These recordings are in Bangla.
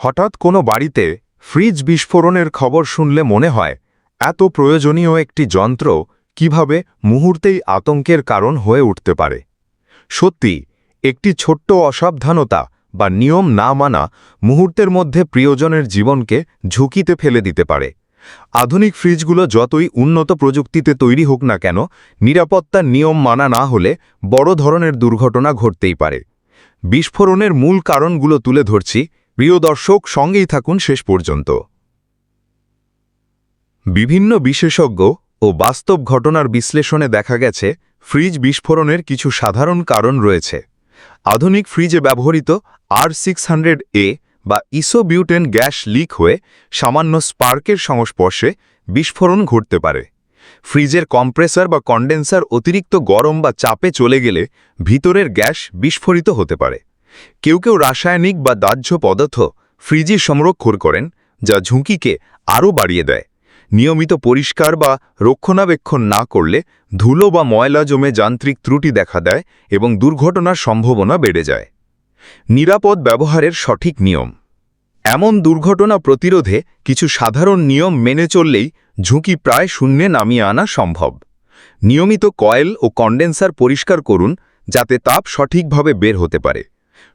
হঠাৎ কোনো বাড়িতে ফ্রিজ বিস্ফোরণের খবর শুনলে মনে হয়, এত প্রয়োজনীয় একটি যন্ত্র কীভাবে মুহূর্তেই আতঙ্কের কারণ হয়ে উঠতে পারে। সত্যি, একটি ছোট্ট অসাবধানতা বা নিয়ম না মানা মুহূর্তের মধ্যে প্রিয়জনের জীবনকে ঝুঁকিতে ফেলে দিতে পারে। আধুনিক ফ্রিজগুলো যতই উন্নত প্রযুক্তিতে তৈরি হোক না কেন, নিরাপত্তার নিয়ম মানা না হলে বড় ধরনের দুর্ঘটনা ঘটতেই পারে। বিস্ফোরণের মূল কারণগুলো তুলে ধরছি প্রিয় দর্শক, সঙ্গেই থাকুন শেষ পর্যন্ত। বিভিন্ন বিশেষজ্ঞ ও বাস্তব ঘটনার বিশ্লেষণে দেখা গেছে, ফ্রিজ বিস্ফোরণের কিছু সাধারণ কারণ রয়েছে। আধুনিক ফ্রিজে ব্যবহৃত আর সিক্স এ বা ইসোবিউটেন গ্যাস লিক হয়ে সামান্য স্পার্কের সংস্পর্শে বিস্ফোরণ ঘটতে পারে। ফ্রিজের কম্প্রেসার বা কন্ডেন্সার অতিরিক্ত গরম বা চাপে চলে গেলে ভিতরের গ্যাস বিস্ফোরিত হতে পারে। কেউ কেউ রাসায়নিক বা দাহ্য পদার্থ ফ্রিজে সংরক্ষণ করেন, যা ঝুঁকিকে আরও বাড়িয়ে দেয়। নিয়মিত পরিষ্কার বা রক্ষণাবেক্ষণ না করলে ধুলো বা ময়লা জমে যান্ত্রিক ত্রুটি দেখা দেয় এবং দুর্ঘটনার সম্ভাবনা বেড়ে যায়। নিরাপদ ব্যবহারের সঠিক নিয়ম। এমন দুর্ঘটনা প্রতিরোধে কিছু সাধারণ নিয়ম মেনে চললেই ঝুঁকি প্রায় শূন্যে নামিয়ে আনা সম্ভব। নিয়মিত কয়েল ও কন্ডেন্সার পরিষ্কার করুন, যাতে তাপ সঠিকভাবে বের হতে পারে।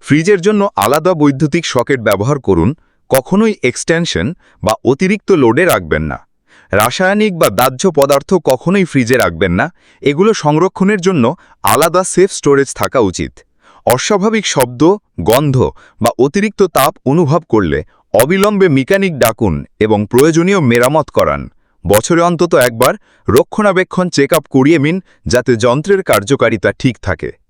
ফ্রিজের জন্য আলাদা বৈদ্যুতিক সকেট ব্যবহার করুন, কখনোই এক্সটেনশন বা অতিরিক্ত লোডে রাখবেন না। রাসায়নিক বা দাহ্য পদার্থ কখনোই ফ্রিজে রাখবেন না। এগুলো সংরক্ষণের জন্য আলাদা সেফ স্টোরেজ থাকা উচিত। অস্বাভাবিক শব্দ, গন্ধ বা অতিরিক্ত তাপ অনুভব করলে অবিলম্বে মেকানিক ডাকুন এবং প্রয়োজনীয় মেরামত করান। বছরে অন্তত একবার রক্ষণাবেক্ষণ চেক করিয়ে নিন যাতে যন্ত্রের কার্যকারিতা ঠিক থাকে।